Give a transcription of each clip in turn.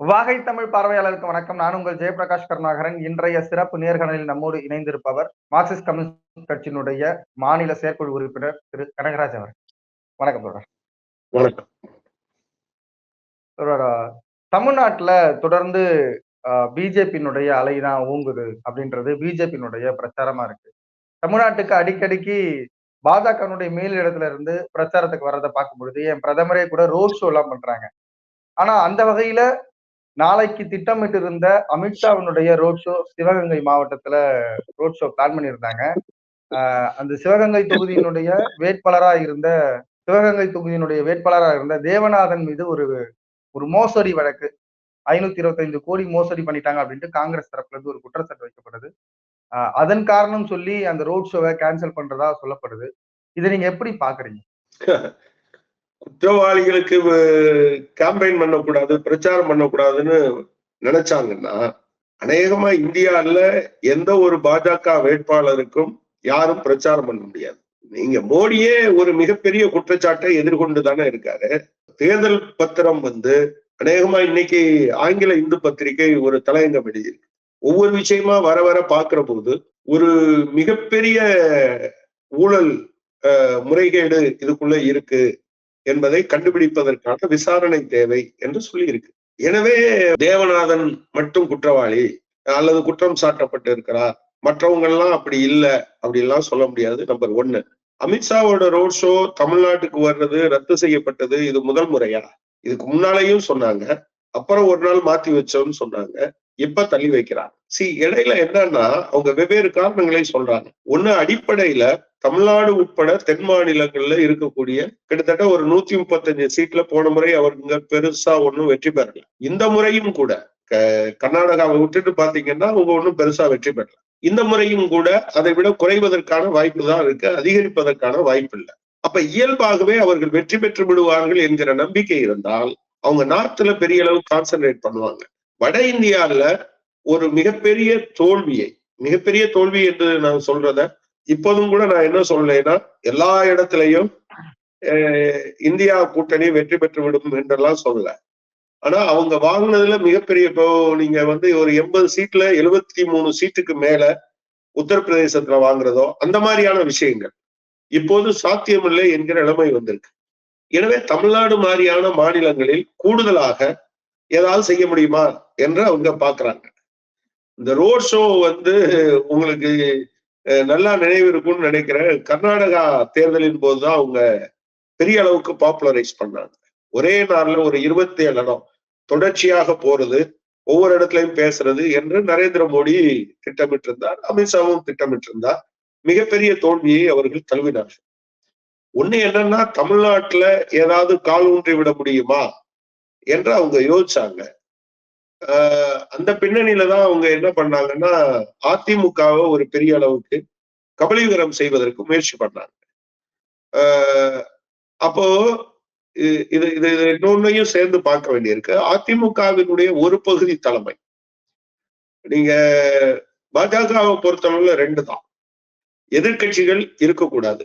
வாகை தமிழ் பார்வையாளருக்கு வணக்கம். நான் உங்கள் ஜெயபிரகாஷ் கருணாகரன். இன்றைய சிறப்பு நேர்காணலில் நம்மோடு இணைந்திருப்பவர் மார்க்சிஸ்ட் கம்யூனிஸ்ட் கட்சியினுடைய மாநில செயற்குழு உறுப்பினர் திரு கனகராஜ் அவர் வணக்கம் வணக்கம். தமிழ்நாட்டுல தொடர்ந்து பிஜேபியினுடைய அலை தான் ஊங்குது அப்படின்றது பிஜேபியினுடைய பிரச்சாரமா இருக்கு. தமிழ்நாட்டுக்கு அடிக்கடிக்கு பாஜகனுடைய மேலிடத்துல இருந்து பிரச்சாரத்துக்கு வர்றதை பார்க்கும் பொழுது என் பிரதமரே கூட ரோட் ஷோ எல்லாம் பண்றாங்க. ஆனா அந்த வகையில நாளைக்கு திட்டமிட்டு இருந்த அமித்ஷாவினுடைய ரோட் ஷோ சிவகங்கை மாவட்டத்துல ரோட் ஷோ பிளான் பண்ணியிருந்தாங்க. அந்த சிவகங்கை தொகுதியினுடைய வேட்பாளராக இருந்த சிவகங்கை தொகுதியினுடைய வேட்பாளராக இருந்த தேவநாதன் மீது ஒரு ஒரு மோசடி வழக்கு. ஐநூத்தி இருபத்தைந்து கோடி மோசடி பண்ணிட்டாங்க அப்படின்ட்டு காங்கிரஸ் தரப்புல இருந்து ஒரு குற்றச்சாட்டு வைக்கப்படுது. அதன் காரணம் சொல்லி அந்த ரோட் ஷோவை கேன்சல் பண்றதா சொல்லப்படுது. இதை நீங்க எப்படி பாக்குறீங்க? குற்றவாளிகளுக்கு கேம்பெயின் பண்ணக்கூடாது பிரச்சாரம் பண்ணக்கூடாதுன்னு நினைச்சாங்கன்னா அநேகமா இந்தியாவில் எந்த ஒரு பாஜக வேட்பாளருக்கும் யாரும் பிரச்சாரம் பண்ண முடியாது. நீங்க மோடியே ஒரு மிகப்பெரிய குற்றச்சாட்டை எதிர்கொண்டு தானே இருக்காரு. தேர்தல் பத்திரம் வந்து அநேகமா இன்னைக்கு ஆங்கில இந்து பத்திரிகை ஒரு தலையங்கம் எழுதியிருக்கு. ஒவ்வொரு விஷயமா வர வர பாக்குற போது ஒரு மிகப்பெரிய ஊழல் முறைகேடு இதுக்குள்ள இருக்கு. என்பதை கண்டுபிடிப்பதற்கான விசாரணை தேவை என்று சொல்லி இருக்கு எனவே தேவநாதன் மட்டும் குற்றவாளி அல்லது குற்றம் சாட்டப்பட்டு இருக்கிறார் மற்றவங்க எல்லாம் அப்படி இல்லை அப்படின்லாம் சொல்ல முடியாது நம்பர் ஒன்னு. அமித்ஷாவோட ரோட் ஷோ தமிழ்நாட்டுக்கு வர்றது ரத்து செய்யப்பட்டது இது முதல் முறையா? இதுக்கு முன்னாலேயும் சொன்னாங்க அப்புறம் ஒரு நாள் மாத்தி வச்சோம்னு சொன்னாங்க இப்ப தள்ளி வைக்கிறாங்க. சி இடையில என்னன்னா அவங்க வெவ்வேறு காரணங்களை சொல்றாங்க. ஒண்ணு அடிப்படையில தமிழ்நாடு உட்பட தென் மாநிலங்கள்ல இருக்கக்கூடிய கிட்டத்தட்ட ஒரு நூத்தி முப்பத்தஞ்சு சீட்ல போன முறை அவருங்க பெருசா ஒன்றும் வெற்றி பெறல. இந்த முறையும் கூட கர்நாடகாவை விட்டுட்டு பாத்தீங்கன்னா அவங்க ஒன்றும் பெருசா வெற்றி பெறல. இந்த முறையும் கூட அதை விட குறைவதற்கான வாய்ப்பு தான் இருக்கு அதிகரிப்பதற்கான வாய்ப்பு இல்லை. அப்ப இயல்பாகவே அவர்கள் வெற்றி பெற்று விடுவார்கள் என்கிற நம்பிக்கை இருந்தால் அவங்க நார்த்ல பெரிய அளவு கான்சென்ட்ரேட் பண்ணுவாங்க. வட இந்தியால ஒரு மிகப்பெரிய தோல்வியை மிகப்பெரிய தோல்வி என்று நான் சொல்றத இப்போதும் கூட நான் என்ன சொல்லலைன்னா எல்லா இடத்துலையும் இந்தியா கூட்டணி வெற்றி பெற்று விடும் என்றெல்லாம் சொல்லல. ஆனா அவங்க வாங்கினதுல மிகப்பெரிய இப்போ நீங்க வந்து ஒரு எண்பது சீட்ல எழுபத்தி மூணு சீட்டுக்கு மேல உத்தரப்பிரதேசத்துல வாங்குறதோ அந்த மாதிரியான விஷயங்கள். இப்போது சாத்தியமில்லை என்கிற நிலைமை வந்திருக்கு. எனவே தமிழ்நாடு மாதிரியான மாநிலங்களில் கூடுதலாக ஏதாவது செய்ய முடியுமா என்று அவங்க பாக்குறாங்க இந்த ரோட் ஷோ வந்து உங்களுக்கு நல்லா நினைவு இருக்கும்னு நினைக்கிறேன். கர்நாடகா தேர்தலின் போதுதான் அவங்க பெரிய அளவுக்கு பாப்புலரைஸ் பண்ணாங்க. ஒரே நாள்ல ஒரு இருபத்தி ஏழு இடம் தொடர்ச்சியாக போறது ஒவ்வொரு இடத்துலயும் பேசுறது என்று நரேந்திர மோடி திட்டமிட்டிருந்தார் அமித்ஷாவும் திட்டமிட்டிருந்தார். மிகப்பெரிய தோல்வியை அவர்கள் தழுவினார்கள். ஒண்ணு என்னன்னா தமிழ்நாட்டுல ஏதாவது கால் ஊன்றி விட முடியுமா? என்று அவங்க யோசிச்சாங்க. அந்த பின்னணியில தான் அவங்க என்ன பண்ணாங்கன்னா அதிமுகவை ஒரு பெரிய அளவுக்கு கபலீகரம் செய்வதற்கு முயற்சி பண்ணாங்க. அப்போ இது இது இன்னொன்னையும் சேர்ந்து பார்க்க வேண்டியிருக்கு. அதிமுகவினுடைய ஒரு பகுதி தலைமை. நீங்க பாஜகவை பொறுத்தளவுல ரெண்டு தான். எதிர்கட்சிகள் இருக்கக்கூடாது.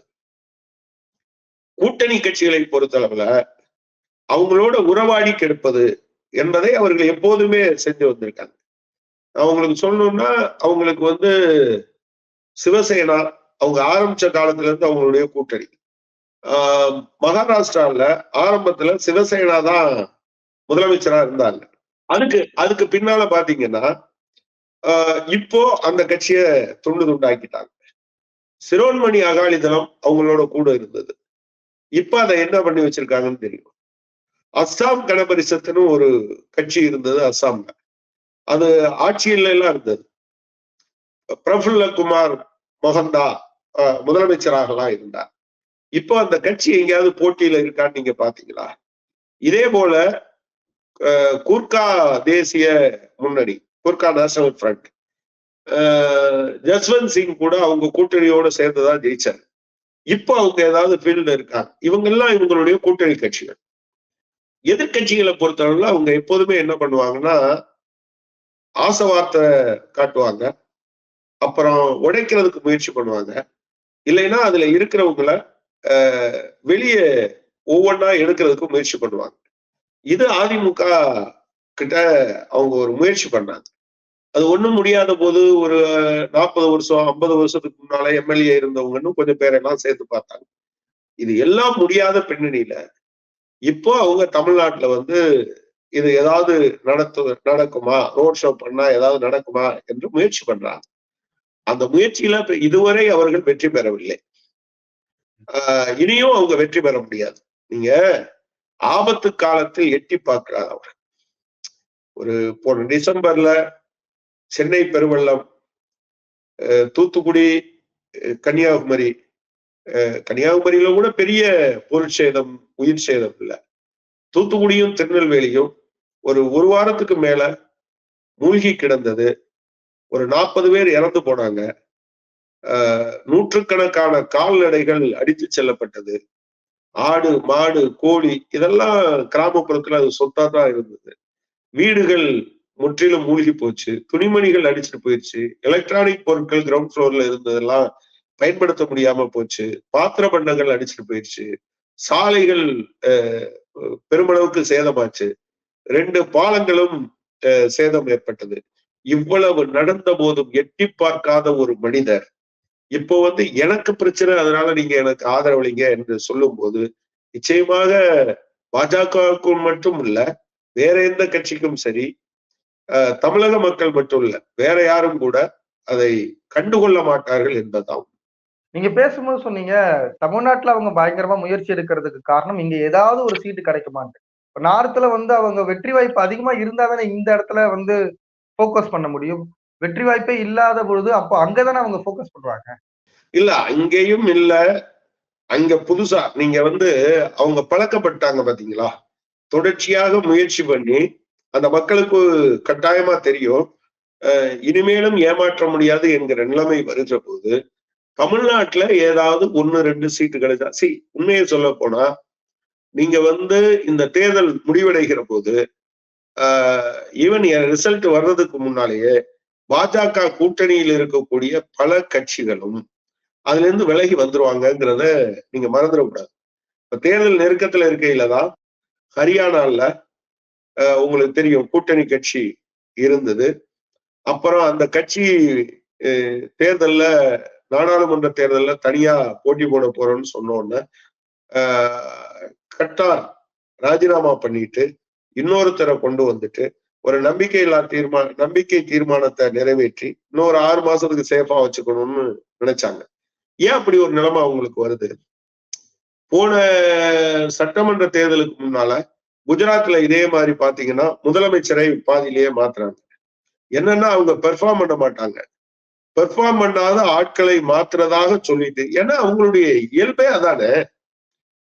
கூட்டணி கட்சிகளை பொறுத்தளவுல அவங்களோட உறவாடி கெடுப்பது என்பதை அவர்கள் எப்போதுமே செஞ்சு வந்திருக்காங்க. அவங்களுக்கு சொல்லணும்னா அவங்களுக்கு வந்து சிவசேனா அவங்க ஆரம்பிச்ச காலத்துல இருந்து அவங்களுடைய கூட்டணி. ஆஹ் மகாராஷ்டிரால ஆரம்பத்துல சிவசேனா தான் முதலமைச்சரா இருந்தாங்க. அதுக்கு அதுக்கு பின்னால பாத்தீங்கன்னா இப்போ அந்த கட்சியை துண்டு துண்டாக்கிட்டாங்க. சிரோன்மணி அகாலிதளம் அவங்களோட கூட இருந்தது. இப்ப அதை என்ன பண்ணி வச்சிருக்காங்கன்னு தெரியும்? அஸ்ஸாம் கணபரிசத்துன்னு ஒரு கட்சி இருந்தது அஸ்ஸாம்ல. அது ஆட்சியில எல்லாம் இருந்தது. பிரபுல்ல குமார் மொகந்தா முதலமைச்சராகலாம் இருந்தார். இப்போ அந்த கட்சி எங்கேயாவது போட்டியில இருக்கான்னு நீங்க பாத்தீங்களா இதே போல கூர்கா தேசிய முன்னணி கூர்கா நேஷனல் ஃப்ரண்ட் ஜஸ்வந்த் சிங் கூட அவங்க கூட்டணியோட சேர்ந்துதான் ஜெயிச்சார். இப்போ அவங்க ஏதாவது ஃபீல்டு இருக்காங்க. இவங்க எல்லாம் இவங்களுடைய கூட்டணி கட்சிகள். எதிர்கட்சிகளை பொறுத்தளவுல அவங்க எப்போதுமே என்ன பண்ணுவாங்கன்னா ஆசை வார்த்தை காட்டுவாங்க. அப்புறம் உடைக்கிறதுக்கு முயற்சி பண்ணுவாங்க. இல்லைன்னா அதுல இருக்கிறவங்கள வெளியே ஒவ்வொன்றா எடுக்கிறதுக்கு முயற்சி பண்ணுவாங்க. இது அதிமுக கிட்ட அவங்க ஒரு முயற்சி பண்ணாங்க. அது ஒண்ணும் முடியாத போது ஒரு நாற்பது வருஷம் ஐம்பது வருஷத்துக்கு முன்னால எம்எல்ஏ இருந்தவங்கன்னு கொஞ்சம் பேரெல்லாம் சேர்த்து பார்த்தாங்க. இது எல்லாம் முடியாத பின்னணியில இப்போ அவங்க தமிழ்நாட்டுல வந்து இது ஏதாவது நடத்து நடக்குமா? ரோட் ஷோ பண்ணா ஏதாவது நடக்குமா? என்று முயற்சி பண்றாங்க. அந்த முயற்சியில இதுவரை அவர்கள் வெற்றி பெறவில்லை. ஆஹ் இனியும் அவங்க வெற்றி பெற முடியாது. நீங்க ஆபத்து காலத்தில் எட்டி பார்க்கிறாங்க அவர். ஒரு போன டிசம்பர்ல சென்னை பெருவெள்ளம் அஹ் தூத்துக்குடி கன்னியாகுமரி கன்னியாகுமரியில கூட பெரிய பொருள் சேதம் உயிர் சேதம் இல்லை. தூத்துக்குடியும் திருநெல்வேலியும் ஒரு ஒரு வாரத்துக்கு மேல மூழ்கி கிடந்தது. ஒரு நாற்பது பேர் இறந்து போனாங்க. ஆஹ் நூற்றுக்கணக்கான கால்நடைகள் அடித்து செல்லப்பட்டது. ஆடு மாடு கோழி இதெல்லாம் கிராமப்புறத்துல அது சொத்தா தான் இருந்தது. வீடுகள் முற்றிலும் மூழ்கி போச்சு. துணிமணிகள் அடிச்சுட்டு போயிடுச்சு எலக்ட்ரானிக் பொருட்கள் கிரவுண்ட் ஃப்ளோர்ல இருந்ததெல்லாம் பயன்படுத்த முடியாம போச்சு. பாத்திர பண்டங்கள் அடிச்சுட்டு போயிடுச்சு சாலைகள் பெருமளவுக்கு சேதமாச்சு. ரெண்டு பாலங்களும் சேதம் ஏற்பட்டது. இவ்வளவு நடந்த போதும் எட்டி பார்க்காத ஒரு மனிதர். இப்போ வந்து எனக்கு பிரச்சனை அதனால நீங்க எனக்கு ஆதரவளிங்க என்று சொல்லும் போது நிச்சயமாக பாஜகவுக்கும் மட்டும் இல்ல வேற எந்த கட்சிக்கும் சரி தமிழக மக்கள் மட்டும் இல்ல வேற யாரும் கூட அதை கண்டுகொள்ள மாட்டார்கள் என்பதாம் நீங்க பேசும்போது சொன்னீங்க தமிழ்நாட்டுல அவங்க பயங்கரமா முயற்சி எடுக்கிறதுக்கு காரணம் இங்க ஏதாவது ஒரு சீட்டு கிடைக்குமான்ட்டு. இப்போ நார்த்ல வந்து அவங்க வெற்றி வாய்ப்பு அதிகமா இருந்தா தானே இந்த இடத்துல வந்து போக்கஸ் பண்ண முடியும். வெற்றி வாய்ப்பே இல்லாத பொழுது அப்போ அங்கதானே அவங்க போக்கஸ் பண்றாங்க? இல்ல அங்கேயும் இல்ல. அங்க புதுசா நீங்க வந்து அவங்க பழக்கப்பட்டாங்க பாத்தீங்களா? தொடர்ச்சியாக முயற்சி பண்ணி அந்த மக்களுக்கு கட்டாயமா தெரியும். இனிமேலும் ஏமாற்ற முடியாது என்கிற நிலைமை வருகிற போது தமிழ்நாட்டுல ஏதாவது ஒன்னு ரெண்டு சீட்டு கிடைச்சா சி உண்மையை சொல்ல போனா நீங்க வந்து இந்த தேர்தல் முடிவடைகிற போது ஈவன் ரிசல்ட் வர்றதுக்கு முன்னாலேயே பாஜக கூட்டணியில் இருக்கக்கூடிய பல கட்சிகளும் அதுல இருந்து விலகி வந்துருவாங்கங்கிறத நீங்க மறந்துடக்கூடாது. இப்ப தேர்தல் நெருக்கத்துல இருக்கையில தான் ஹரியானால உங்களுக்கு தெரியும் கூட்டணி கட்சி இருந்தது. அப்புறம் அந்த கட்சி தேர்தல்ல நாடாளுமன்ற தேர்தல்ல தனியா போட்டி போட போறோம்னு சொன்னோன்னு கட்டார் ராஜினாமா பண்ணிட்டு இன்னொருத்தரை கொண்டு வந்துட்டு ஒரு நம்பிக்கை இல்லா தீர்மான நம்பிக்கை தீர்மானத்தை நிறைவேற்றி இன்னொரு ஆறு மாசத்துக்கு சேஃபா வச்சுக்கணும்னு நினைச்சாங்க. ஏன் அப்படி ஒரு நிலைமை அவங்களுக்கு வருது? போன சட்டமன்ற தேர்தலுக்கு முன்னால குஜராத்ல இதே மாதிரி பாத்தீங்கன்னா முதலமைச்சரை பாதியிலேயே மாத்துறாங்க. என்னன்னா அவங்க பெர்ஃபார்ம் பண்ண மாட்டாங்க. பெர்ஃபார்ம் பண்ணாத ஆட்களை மாத்துறதாக சொல்லிட்டு ஏன்னா அவங்களுடைய இயல்பே அதானே?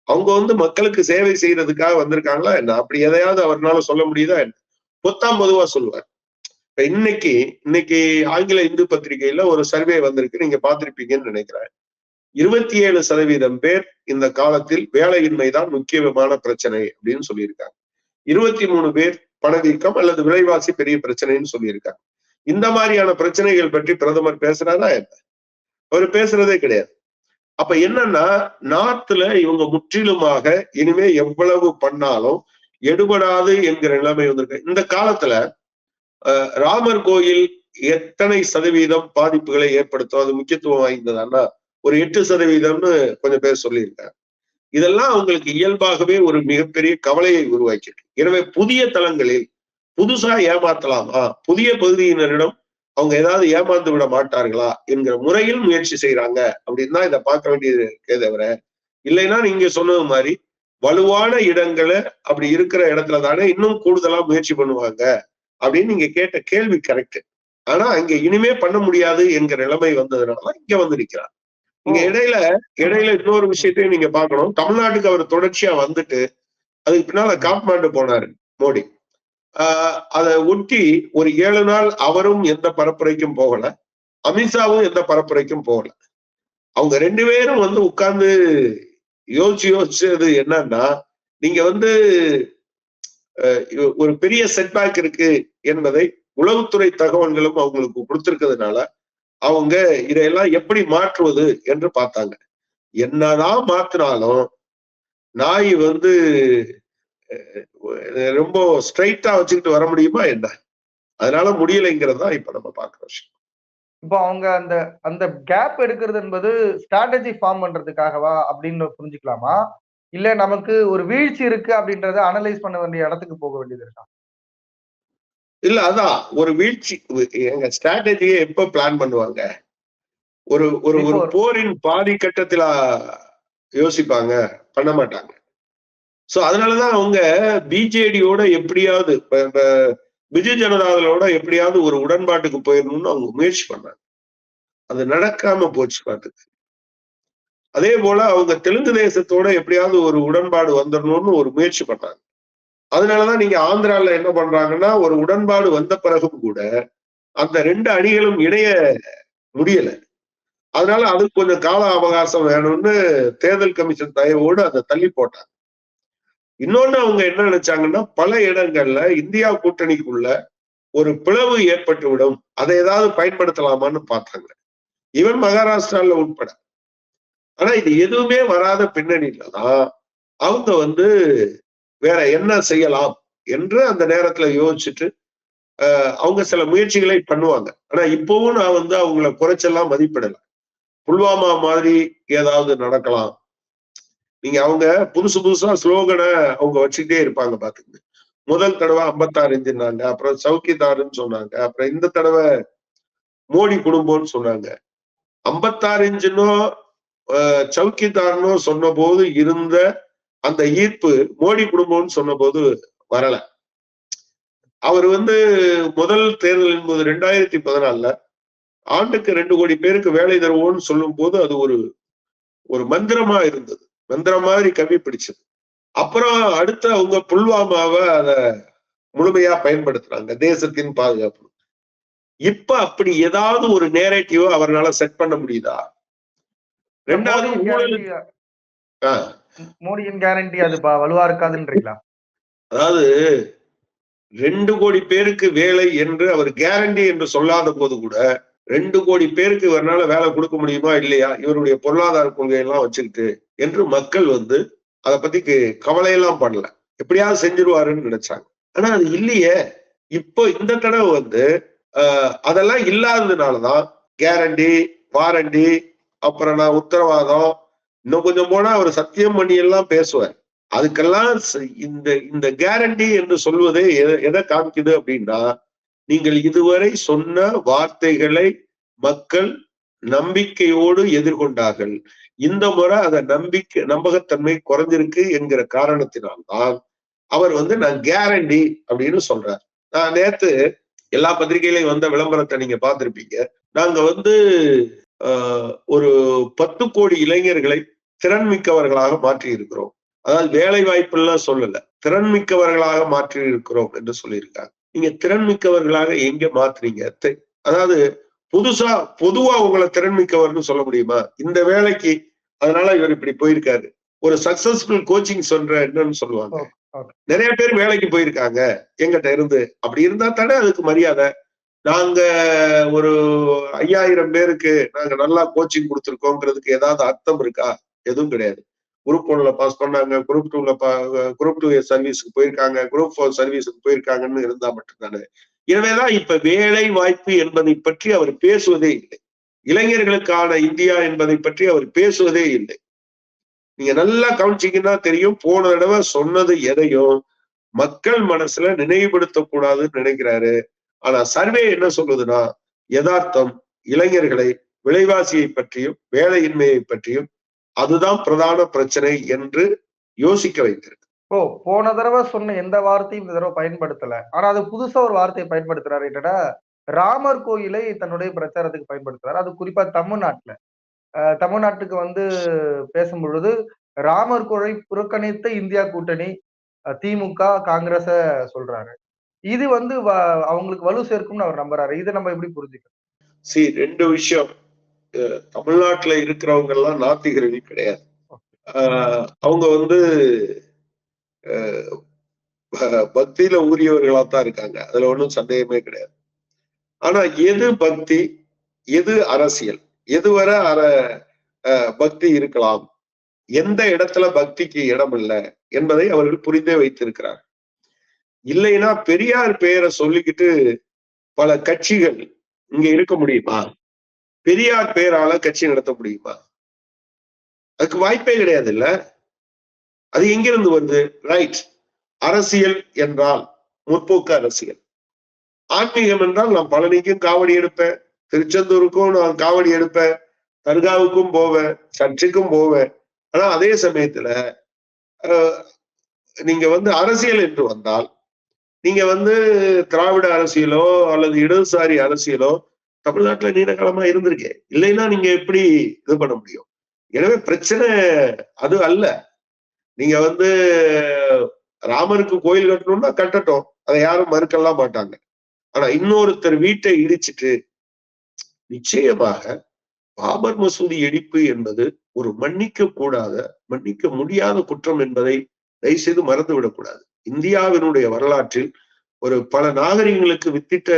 அவங்க வந்து மக்களுக்கு சேவை செய்யறதுக்காக வந்திருக்காங்களா என்ன? அப்படி எதையாவது அவர்னால சொல்ல முடியுதா என்ன? பொத்தாம் பொதுவா சொல்லுவார். இப்ப இன்னைக்கு இன்னைக்கு ஆங்கில இந்து பத்திரிகையில ஒரு சர்வே வந்திருக்கு நீங்க பார்த்திருப்பீங்கன்னு நினைக்கிறேன். இருபத்தி ஏழு சதவீதம் பேர் இந்த காலத்தில் வேலையின்மைதான் முக்கியமான பிரச்சனை அப்படின்னு சொல்லியிருக்காங்க. இருபத்தி மூணு பேர் பணவீக்கம் அல்லது விலைவாசி பெரிய பிரச்சனைன்னு சொல்லியிருக்காங்க. இந்த மாதிரியான பிரச்சனைகள் பற்றி பிரதமர் பேசுறாரா என்ன? அவர் பேசுறதே கிடையாது. அப்ப என்னன்னா நார்த்ல இவங்க முற்றிலுமாக இனிமே எவ்வளவு பண்ணாலும் எடுபடாது என்கிற நிலைமை வந்திருக்கு. இந்த காலத்துல ராமர் கோயில் எத்தனை சதவீதம் பாதிப்புகளை ஏற்படுத்தும்? அது முக்கியத்துவம் வாய்ந்ததான்னா ஒரு எட்டு சதவீதம்னு கொஞ்சம் பேர் சொல்லியிருக்காங்க. இதெல்லாம் அவங்களுக்கு இயல்பாகவே ஒரு மிகப்பெரிய கவலையை உருவாக்கிட்டு எனவே புதிய தளங்களில் புதுசா ஏமாத்தலாமா. புதிய பகுதியினரிடம் அவங்க ஏதாவது ஏமாந்து விட மாட்டார்களா என்கிற முறையில் முயற்சி செய்யறாங்க அப்படின்னு தான் இதை பார்க்க வேண்டியது இருக்கே தவிர இல்லைன்னா நீங்க சொன்னது மாதிரி வலுவான இடங்களை அப்படி இருக்கிற இடத்துல தானே இன்னும் கூடுதலா முயற்சி பண்ணுவாங்க அப்படின்னு நீங்க கேட்ட கேள்வி கரெக்ட் ஆனா அங்க இனிமே பண்ண முடியாது என்கிற நிலைமை வந்ததுனாலதான் இங்க வந்து நிக்கிறார். இங்க இடையில இடையில இன்னொரு விஷயத்தையும் நீங்க பார்க்கணும். தமிழ்நாட்டுக்கு அவர் தொடர்ச்சியா வந்துட்டு அதுக்கு பின்னால காட்மாண்டு போனாரு மோடி. அதை ஒட்டி ஒரு ஏழு நாள் அவரும் எந்த பரப்புரைக்கும் போகல அமித்ஷாவும் எந்த பரப்புரைக்கும் போகல. அவங்க ரெண்டு பேரும் வந்து உட்கார்ந்து யோசிச்சு யோசிச்சது என்னன்னா நீங்க வந்து ஒரு பெரிய செட்பேக் இருக்கு என்பதை உளவுத்துறை தகவல்களும் அவங்களுக்கு கொடுத்திருக்கிறதுனால அவங்க இதையெல்லாம் எப்படி மாற்றுவது என்று பார்த்தாங்க. என்னதான் மாத்தினாலும் நாய் வந்து ரொம்ப ஸ்ட்ரைட்டா வச்சுக்கிட்டு வர முடியுமா என்ன? அதனால முடியலைங்கிறது தான் இப்ப நம்ம பாக்குற விஷயம். இப்போ அவங்க அந்த அந்த கேப் எடுக்கிறது என்பது ஸ்ட்ராட்டஜி ஃபார்ம் பண்றதுக்காகவா அப்படின்னு புரிஞ்சுக்கலாமா? இல்ல நமக்கு ஒரு வீழ்ச்சி இருக்கு அப்படின்றத அனலைஸ் பண்ண வேண்டிய இடத்துக்கு போக வேண்டியது இருக்கா? இல்ல அதான். ஒரு வீழ்ச்சி எங்க ஸ்ட்ராட்டஜியை எப்ப பிளான் பண்ணுவாங்க? ஒரு ஒரு ஒரு. போரின் பாதி கட்டத்துல யோசிப்பாங்க பண்ண மாட்டாங்க. சோ அதனாலதான் அவங்க பிஜேடியோட எப்படியாவது பிஜு ஜனதாதளோட எப்படியாவது ஒரு உடன்பாட்டுக்கு போயிடணும்னு அவங்க முயற்சி பண்ணாங்க. அது நடக்காம போச்சு பார்த்துக்கு அதே போல அவங்க தெலுங்கு தேசத்தோட எப்படியாவது ஒரு உடன்பாடு வந்துடணும்னு ஒரு முயற்சி பண்ணாங்க. அதனாலதான் நீங்க ஆந்திரால என்ன பண்றாங்கன்னா ஒரு உடன்பாடு வந்த பிறகும் கூட அந்த ரெண்டு அணிகளும் இணைய முடியல. அதனால அதுக்கு கொஞ்சம் கால அவகாசம் வேணும்னு தேர்தல் கமிஷன் தயவோடு அதை தள்ளி போட்டாங்க. இன்னொன்னு அவங்க என்ன நினைச்சாங்கன்னா பல இடங்கள்ல இந்தியா கூட்டணிக்குள்ள ஒரு பிளவு ஏற்பட்டு விடும் அதை ஏதாவது பயன்படுத்தலாமான்னு பார்த்தாங்க. ஈவன் மகாராஷ்டிரால உட்பட. ஆனா இது எதுவுமே வராத பின்னணியில தான் அவங்க வந்து வேற என்ன செய்யலாம் என்று அந்த நேரத்துல யோசிச்சுட்டு அஹ், அவங்க சில முயற்சிகளை பண்ணுவாங்க. ஆனா இப்பவும் நான் வந்து அவங்கள குறைச்செல்லாம் மதிப்பிடல. புல்வாமா மாதிரி ஏதாவது நடக்கலாம். நீங்க அவங்க புதுசு புதுசா ஸ்லோகனை அவங்க வச்சுக்கிட்டே இருப்பாங்க பாத்துங்க முதல் தடவை ஐம்பத்தாறுன்னாங்க அப்புறம் சவுக்கிதாருன்னு சொன்னாங்க அப்புறம் இந்த தடவை மோடி குடும்பம்னு சொன்னாங்க. ஐம்பத்தாறு இன்ச்சுனோ சவுக்கிதார்னோ சொன்ன போது இருந்த அந்த ஈர்ப்பு மோடி குடும்பம்னு சொன்ன போது வரல. அவர் வந்து முதல் தேர்தலின் போது ரெண்டாயிரத்தி பதினாலுல ஆண்டுக்கு ரெண்டு கோடி பேருக்கு வேலை தருவோம்னு சொல்லும் போது அது ஒரு ஒரு மந்திரமா இருந்தது. மந்திரம் மாதிரி கவி பிடிச்சது. அப்புறம் அடுத்து அவங்க புல்வாமாவை அத முழுமையா பயன்படுத்துறாங்க. தேசத்தின் பாதுகாப்பு. இப்ப அப்படி ஏதாவது ஒரு நேரேட்டிவோ அவரால செட் பண்ண முடியுதா? ரெண்டாவது மோடியின் கேரண்டி அது வலுவா இருக்காதுன்றீங்களா? அதாவது ரெண்டு கோடி பேருக்கு வேலை என்று அவர் கேரண்டி என்று சொல்லாத போது கூட ரெண்டு கோடி பேருக்கு இவரால் வேலை கொடுக்க முடியுமா இல்லையா? இவருடைய பொருளாதார கொள்கையெல்லாம் வச்சுக்கிட்டு என்று மக்கள் வந்து அதை பத்தி கவலையெல்லாம் பண்ணல எப்படியாவது செஞ்சிருவாருன்னு நினைச்சாங்க. ஆனா அது இல்லையே. இப்போ இந்த தடவை வந்து ஆஹ், அதெல்லாம் இல்லாததுனாலதான் கேரண்டி வாரண்டி அப்புறம் நான் உத்தரவாதம் இன்னும் கொஞ்சம் போனா அவர் சத்தியம் பண்ணி எல்லாம் பேசுவார். அதுக்கெல்லாம் இந்த இந்த கேரண்டி என்று சொல்வது எதை காமிக்குது அப்படின்னா நீங்கள் இதுவரை சொன்ன வார்த்தைகளை மக்கள் நம்பிக்கையோடு எதிர்கொண்டார்கள். இந்த முறை அத நம்பிக்கை நம்பகத்தன்மை குறைஞ்சிருக்கு என்கிற காரணத்தினால்தான் அவர் வந்து நான் கேரண்டி அப்படின்னு சொல்றார். நான் நேத்து எல்லா பத்திரிகையிலையும் வந்த விளம்பரத்தை நீங்க பார்த்திருப்பீங்க. நாங்க வந்து ஆஹ், ஒரு பத்து கோடி இளைஞர்களை திறன்மிக்கவர்களாக மாற்றி இருக்கிறோம் அதாவது வேலை வாய்ப்புலாம் சொல்லல. திறன்மிக்கவர்களாக மாற்றி இருக்கிறோம் என்று சொல்லியிருக்காங்க. நீங்க திறன்மிக்கவர்களாக எங்க மாத்துறீங்க? அதாவது புதுசா பொதுவா உங்களை திறன்மிக்கவர்னு சொல்ல முடியுமா? இந்த வேலைக்கு அதனால இவர் இப்படி போயிருக்காரு. ஒரு சக்சஸ்ஃபுல் கோச்சிங் சொல்ற என்னன்னு சொல்லுவாங்க. நிறைய பேர் வேலைக்கு போயிருக்காங்க. எங்கிட்ட இருந்து. அப்படி இருந்தா தானே அதுக்கு மரியாதை. நாங்க ஒரு ஐயாயிரம் பேருக்கு நாங்க நல்லா கோச்சிங் கொடுத்துருக்கோங்கிறதுக்கு ஏதாவது அர்த்தம் இருக்கா? எதுவும் கிடையாது. குரூப் ஒன்ல பாஸ் பண்ணாங்க. குரூப் டூல குரூப் டூ சர்வீஸ்க்கு போயிருக்காங்க. குரூப் ஃபோர் சர்வீஸுக்கு போயிருக்காங்கன்னு இருந்தா மட்டும்தானே. எனவேதான் இப்ப வேலை வாய்ப்பு என்பதை பற்றி அவர் பேசுவதே இல்லை. இளைஞர்களுக்கான இந்தியா என்பதை பற்றி அவர் பேசுவதே இல்லை. நீங்க நல்லா கவனிச்சீங்கன்னா தெரியும். போன தடவை சொன்னது எதையும் மக்கள் மனசுல நினைவுபடுத்த கூடாதுன்னு நினைக்கிறாரு. ஆனா சர்வே என்ன சொல்லுதுன்னா யதார்த்தம் இளைஞர்களை விலைவாசியை பற்றியும் வேலையின்மையை பற்றியும் அதுதான் பிரதான பிரச்சனை என்று யோசிக்க வைத்திருக்கு ஓ போன தடவை சொன்ன எந்த வார்த்தையும் இந்த தடவை பயன்படுத்தல. ஆனா அது புதுசா ஒரு வார்த்தையை பயன்படுத்துறாரு என்னன்னா ராமர் கோயிலை தன்னுடைய பிரச்சாரத்துக்கு பயன்படுத்துறாரு. அது குறிப்பா தமிழ்நாட்டுல. தமிழ்நாட்டுக்கு வந்து பேசும் பொழுது ராமர் கோயிலை புறக்கணித்த இந்தியா கூட்டணி திமுக காங்கிரஸ சொல்றாரு. இது வந்து அவங்களுக்கு வலு சேர்க்கும்னு அவர் நம்புறாரு. இதை நம்ம எப்படி புரிஞ்சுக்கணும்? சி ரெண்டு விஷயம். தமிழ்நாட்டுல இருக்கிறவங்க எல்லாம் நாத்திகர்கள் கிடையாது. அவங்க வந்து பக்தியில ஊறியவர்களா தான் இருக்காங்க. அதுல ஒண்ணும் சந்தேகமே கிடையாது. ஆனா எது பக்தி எது அரசியல்? எதுவரை அர பக்தி இருக்கலாம்? எந்த இடத்துல பக்திக்கு இடம் இல்லை என்பதை அவர்கள் புரிந்தே வைத்திருக்கிறார். இல்லைன்னா பெரியார் பெயரை சொல்லிக்கிட்டு பல கட்சிகள் இங்க இருக்க முடியுமா? பெரியார் பெயரால கட்சி நடத்த முடியுமா? அதுக்கு வாய்ப்பே கிடையாது இல்ல அது எங்கிருந்து வருது? ரைட் அரசியல் என்றால் முற்போக்கு அரசியல். ஆன்மீகம் என்றால் நான் பழனிக்கும் காவடி எடுப்பேன் திருச்செந்தூருக்கும் நான் காவடி எடுப்பேன் தர்காவுக்கும் போவேன் சர்ச்சுக்கும் போவேன். ஆனா அதே சமயத்துல நீங்க வந்து அரசியல் என்று வந்தால் நீங்க வந்து திராவிட அரசியலோ அல்லது இடதுசாரி அரசியலோ தமிழ்நாட்டுல நீண்ட காலமா இருந்திருக்கேன் இல்லைன்னா நீங்க எப்படி இது பண்ண முடியும்? எனவே பிரச்சனை அது அல்ல. நீங்க வந்து ராமருக்கு கோயில் கட்டணும்னா கட்டட்டும். அதை யாரும் மறுக்கலாம் மாட்டாங்க. ஆனா இன்னொருத்தர் வீட்டை இடிச்சிட்டு நிச்சயமாக பாபர் மசூதி இடிப்பு என்பது ஒரு மன்னிக்க கூடாத மன்னிக்க முடியாத குற்றம் என்பதை தயவுசெய்து மறந்து விடக்கூடாது இந்தியாவினுடைய வரலாற்றில் ஒரு பல நாகரிகங்களுக்கு வித்திட்ட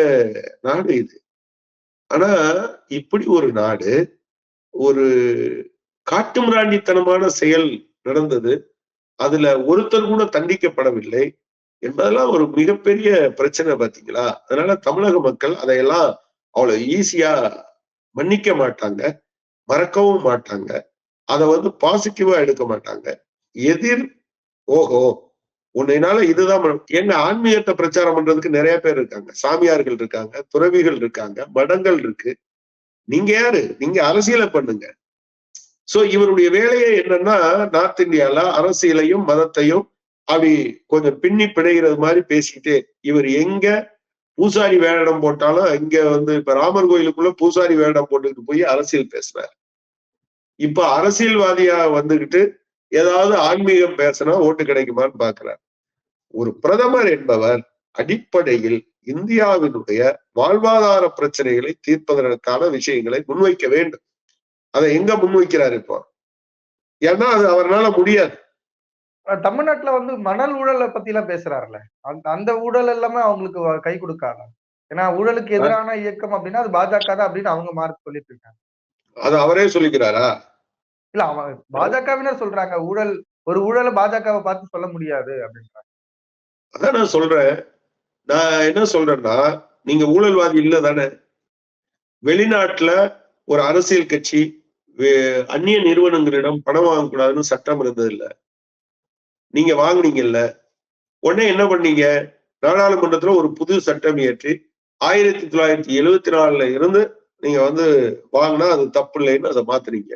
நாடு இது. ஆனா இப்படி ஒரு நாடு ஒரு காட்டுமிராண்டித்தனமான செயல் நடந்தது. அதுல ஒருத்தர் கூட தண்டிக்கப்படவில்லை என்பதெல்லாம் ஒரு மிகப்பெரிய பிரச்சனை பாத்தீங்களா? அதனால தமிழக மக்கள் அதையெல்லாம் அவ்வளவு ஈஸியா மன்னிக்க மாட்டாங்க மறக்கவும் மாட்டாங்க. அதை வந்து பாசிட்டிவா எடுக்க மாட்டாங்க. எதிர் ஓஹோ உன்னைனால இதுதான் எங்க ஆன்மீகத்தை பிரச்சாரம் பண்றதுக்கு நிறைய பேர் இருக்காங்க. சாமியார்கள் இருக்காங்க துறவிகள் இருக்காங்க மடங்கள் இருக்கு. நீங்க யாரு? நீங்க அரசியலை பண்ணுங்க. சோ இவருடைய வேலையே என்னன்னா நார்த் இந்தியால அரசியலையும் மதத்தையும் அப்படி கொஞ்சம் பின்னி பிணைகிறது மாதிரி பேசிக்கிட்டே இவர் எங்க பூசாரி வேடம் போட்டாலும் இங்க வந்து இப்ப ராமர் கோயிலுக்குள்ள பூசாரி வேடம் போட்டுக்கிட்டு போய் அரசியல் பேசுறாரு. இப்ப அரசியல்வாதியா வந்துகிட்டு ஏதாவது ஆன்மீகம் பேசினா ஓட்டு கிடைக்குமான்னு பாக்குறாரு. ஒரு பிரதமர் என்பவர் அடிப்படையில் இந்தியாவினுடைய வாழ்வாதார பிரச்சனைகளை தீர்ப்பதற்கான விஷயங்களை முன்வைக்க வேண்டும். அதை எங்க முன்வைக்கிறார் இப்போ? ஏன்னா அது அவரால முடியாது. தமிழ்நாட்டுல வந்து மணல் ஊழலை பத்தி எல்லாம் பேசுறாருல்ல. அந்த அந்த ஊழல் எல்லாமே அவங்களுக்கு கை கொடுக்காத. ஏன்னா ஊழலுக்கு எதிரான இயக்கம் அப்படின்னா அது பாஜக தான் அப்படின்னு அவங்க மார்க் சொல்லிட்டு இருக்காங்க. அது அவரே சொல்லிக்கிறாரா? இல்ல அவன் பாஜகவினர் சொல்றாங்க ஊழல் ஒரு ஊழலை பாஜகவை பார்த்து சொல்ல முடியாது அப்படின்றாங்க. அதான் நான் சொல்றேன். நான் என்ன சொல்றேன்னா நீங்க ஊழல்வாதி இல்லை தானே. வெளிநாட்டுல ஒரு அரசியல் கட்சி அந்நிய நிறுவனங்களிடம் பணம் வாங்கக்கூடாதுன்னு சட்டம் இருந்தது இல்லை நீங்க வாங்கினீங்கல்ல. உடனே என்ன பண்ணீங்க? நாடாளுமன்றத்துல ஒரு புது சட்டம் இயற்றி ஆயிரத்தி தொள்ளாயிரத்தி எழுவத்தி நாலுல இருந்து நீங்க வந்து வாங்கினா அது தப்பு இல்லைன்னு அதை மாத்துறீங்க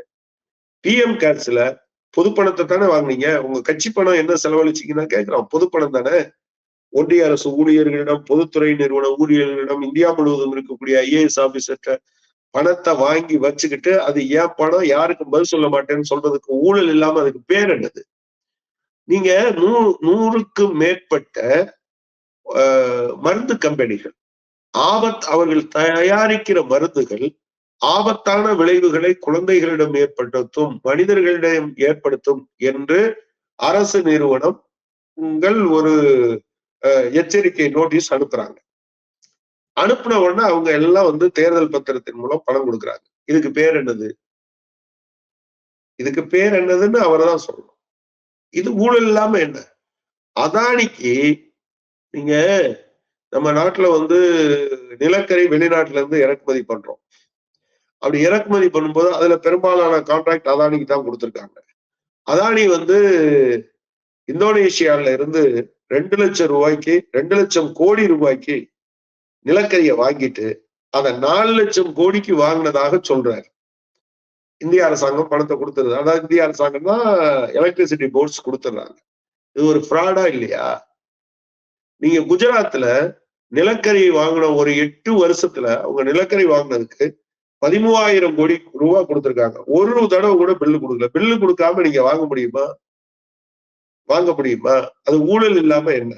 பிஎம் கேர்ஸ்ல பொது பணத்தை தானே வாங்குனீங்க. உங்க கட்சி பணம் என்ன செலவழிச்சிங்கன்னா கேட்கிறோம் பொது பணம் தானே? ஒன்றிய அரசு ஊழியர்களிடம் பொதுத்துறை நிறுவன ஊழியர்களிடம் இந்தியா முழுவதும் இருக்கக்கூடிய ஐஏஎஸ் ஆபீசர்கிட்ட பணத்தை வாங்கி வச்சுக்கிட்டு அது ஏன் பணம் யாருக்கும் பதில் சொல்ல மாட்டேன்னு சொல்றதுக்கு ஊழல் இல்லாம அதுக்கு பேர் என்னது? நீங்க நூ நூறுக்கு மேற்பட்ட ஆஹ், மருந்து கம்பெனிகள் ஆபத் அவர்கள் தயாரிக்கிற மருந்துகள் ஆபத்தான விளைவுகளை குழந்தைகளிடம் ஏற்படுத்தும் மனிதர்களிடம் ஏற்படுத்தும் என்று அரசு நிறுவனம் உங்கள் ஒரு எச்சரிக்கை நோட்டீஸ் அனுப்புறாங்க. அனுப்புன உடனே அவங்க எல்லாம் வந்து தேர்தல் பத்திரத்தின் மூலம் பணம் கொடுக்குறாங்க. இதுக்கு பேர் என்னது? இதுக்கு பேர் என்னதுன்னு அவரை தான் சொல்லணும். இது ஊழல் இல்லாம என்ன? அதானிக்கு நீங்க நம்ம நாட்டுல வந்து நிலக்கரி வெளிநாட்டுல இருந்து இறக்குமதி பண்றோம். அப்படி இறக்குமதி பண்ணும்போது அதுல பெரும்பாலான கான்ட்ராக்ட் அதானிக்கு தான் கொடுத்துருக்காங்க. அதானி வந்து இந்தோனேஷியால இருந்து ரெண்டு லட்சம் ரூபாய்க்கு ரெண்டு லட்சம் கோடி ரூபாய்க்கு நிலக்கரியை வாங்கிட்டு அதை நாலு லட்சம் கோடிக்கு வாங்கினதாக சொல்றாரு. இந்திய அரசாங்கம் பணத்தை கொடுத்துருது அதாவது இந்திய அரசாங்கம் தான் எலக்ட்ரிசிட்டி போர்ட்ஸ் கொடுத்துடுறாங்க. இது ஒரு ஃப்ராடா இல்லையா? நீங்க குஜராத்ல நிலக்கரி வாங்கின ஒரு எட்டு வருஷத்துல அவங்க நிலக்கரி வாங்கினதுக்கு பதிமூவாயிரம் கோடி ரூபாய் கொடுத்துருக்காங்க. ஒரு தடவை கூட பில்லு கொடுக்கல. பில்லு கொடுக்காம நீங்க வாங்க முடியுமா? வாங்க முடியுமா? அது ஊழல் இல்லாம என்ன?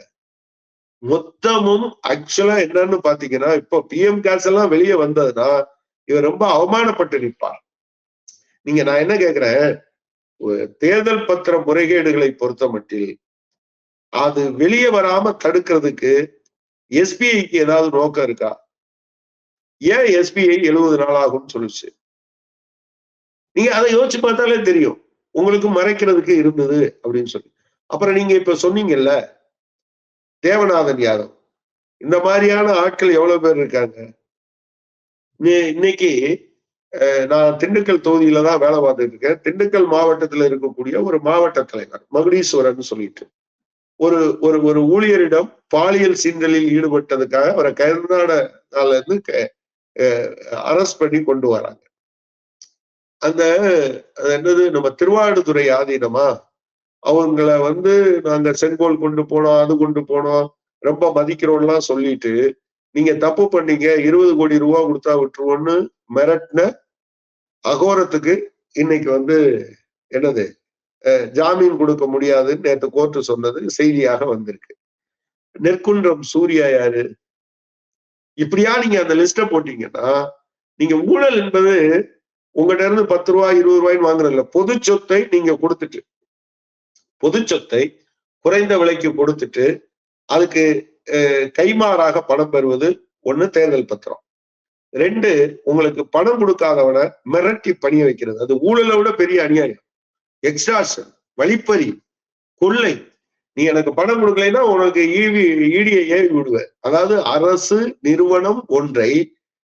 மொத்தமும் ஆக்சுவலா என்னன்னு பாத்தீங்கன்னா இப்போ பிஎம் கேர்ஸ் எல்லாம் வெளியே வந்ததுன்னா இவர் ரொம்ப அவமானப்பட்டு நிற்பார் நீங்க நான் என்ன கேக்குறேன்? தேர்தல் பத்திர முறைகேடுகளை பொறுத்த மட்டில் அது வெளியே வராம தடுக்கிறதுக்கு எஸ்பிஐக்கு ஏதாவது நோக்கம் இருக்கா? ஏன் எஸ்பிஐ எழுபது நாள் ஆகும்னு சொல்லுச்சு? நீங்க அதை யோசிச்சு பார்த்தாலே தெரியும். உங்களுக்கு மறைக்கிறதுக்கு இருந்தது அப்படின்னு சொல்லி. அப்புறம் நீங்க இப்ப சொன்னீங்கல்ல தேவநாதன் யாதவ். இந்த மாதிரியான ஆட்கள் எவ்வளவு பேர் இருக்காங்க? இன்னைக்கு அஹ், நான் திண்டுக்கல் தொகுதியில தான் வேலை பார்த்துட்டு இருக்கேன். திண்டுக்கல் மாவட்டத்துல இருக்கக்கூடிய ஒரு மாவட்ட தலைவர் மகுடீஸ்வரன் சொல்லிட்டு. ஒரு ஒரு ஒரு ஊழியரிடம் பாலியல் சீண்டலில் ஈடுபட்டதுக்காக அவரை கர்நாடகால இருந்து அரெஸ்ட் பண்ணி கொண்டு வராங்க. அந்த என்னது நம்ம திருவாடுதுறை ஆதீனமா? அவங்கள வந்து நாங்க செங்கோல் கொண்டு போனோம் அது கொண்டு போனோம் ரொம்ப மதிக்கிறோம்லாம் சொல்லிட்டு நீங்க தப்பு பண்ணீங்க இருபது கோடி ரூபா கொடுத்தா விட்டுருவோம்னு மிரட்டின அகோரத்துக்கு இன்னைக்கு வந்து என்னது ஜாமீன் கொடுக்க முடியாதுன்னு நேற்று கோர்ட்டு சொன்னது செய்தியாக வந்திருக்கு. நெற்குன்றம் சூர்யா யாரு? இப்படியா நீங்க அந்த லிஸ்ட போட்டீங்கன்னா நீங்க ஊழல் என்பது உங்ககிட்ட இருந்து பத்து ரூபாய் இருபது ரூபாய்ன்னு வாங்குறதில்ல பொது சொத்தை நீங்க கொடுத்துட்டு பொது சொத்தை குறைந்த விலைக்கு கொடுத்துட்டு அதுக்கு கைமாறாக பணம் பெறுவது ஒண்ணு தேர்தல் பத்திரம். ரெண்டு உங்களுக்கு பணம் கொடுக்காதவனை மிரட்டி பணிய வைக்கிறது. அது ஊழலை விட பெரிய அநியாயம். எக்ஸ்டாஷன் வழிப்பறி கொள்ளை. நீ எனக்கு பணம் கொடுக்கலைன்னா உனக்கு ஈவி ஈடியை ஏவி விடுவேன். அதாவது அரசு நிறுவனம் ஒன்றை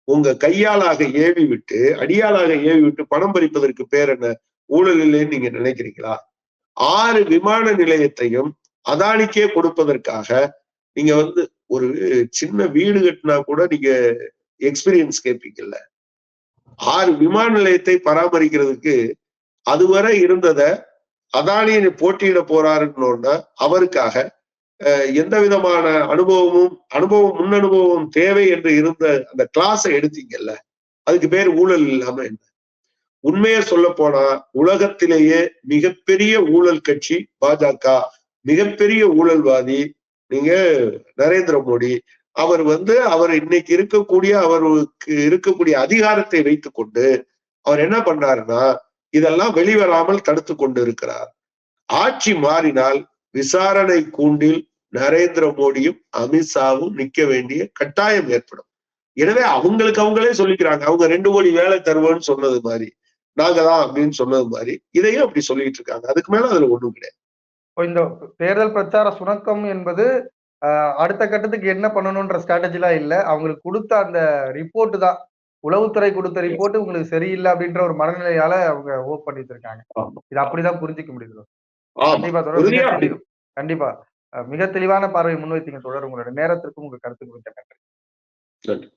உங்க கையாளாக ஏவி விட்டு அடியாளாக ஏவி விட்டு பணம் பறிப்பதற்கு பேர் என்ன? ஊழல் இல்லைன்னு நீங்க நினைக்கிறீங்களா? ஆறு விமான நிலையத்தையும் அதானிக்கே கொடுப்பதற்காக நீங்க வந்து ஒரு சின்ன வீடு கட்டினா கூட நீங்க எக்ஸ்பீரியன்ஸ் கேட்பீங்கல்ல ஆறு விமான நிலையத்தை பராமரிக்கிறதுக்கு அதுவரை இருந்தத அதானியை போட்டியிட போறாருன்னு அவருக்காக அஹ், எந்த விதமான அனுபவமும் அனுபவம் முன் அனுபவம் தேவை என்று இருந்த அந்த கிளாஸை எடுத்தீங்கல்ல அதுக்கு பேர் ஊழல் இல்லாம என்ன? உண்மையை சொல்ல போனா உலகத்திலேயே மிகப்பெரிய ஊழல் கட்சி பாஜக. மிகப்பெரிய ஊழல்வாதி நீங்க நரேந்திர மோடி. அவர் வந்து அவர் இன்னைக்கு இருக்கக்கூடிய அவருக்கு இருக்கக்கூடிய அதிகாரத்தை வைத்துக்கொண்டு அவர் என்ன பண்றாருன்னா இதெல்லாம் வெளிவராமல் தடுத்து கொண்டு இருக்கிறார். ஆட்சி மாறினால் விசாரணை கூண்டில் நரேந்திர மோடியும் அமித்ஷாவும் நிக்க வேண்டிய கட்டாயம் ஏற்படும். எனவே அவங்களுக்கு அவங்களே சொல்லிக்கிறாங்க. அவங்க ரெண்டு கோடி வேலை தருவோம்னு சொன்னது மாதிரி. நாங்க தான் அப்படின்னு சொன்னது மாதிரி இதையும் அப்படி சொல்லிட்டு இருக்காங்க. அதுக்கு மேல அதுல ஒண்ணும் கிடையாது. இந்த தேர்தல் பிரச்சார சுணக்கம் என்பது அடுத்த கட்டத்துக்கு என்ன பண்ணணும்ன்ற ஸ்ட்ராட்டஜிலாம் இல்ல. அவங்களுக்கு கொடுத்த அந்த ரிப்போர்ட் தான். உளவுத்துறை கொடுத்த ரிப்போர்ட் உங்களுக்கு சரியில்லை அப்படின்ற ஒரு மனநிலையால அவங்க ஓப் பண்ணிட்டு இருக்காங்க. இது அப்படிதான் புரிஞ்சுக்க முடியுது கண்டிப்பா கண்டிப்பா. மிக தெளிவான பார்வை முன்வைத்தீங்க தொடர் உங்களோட. நேரத்திற்கும் உங்க கருத்துக்கு மிக்க நன்றி.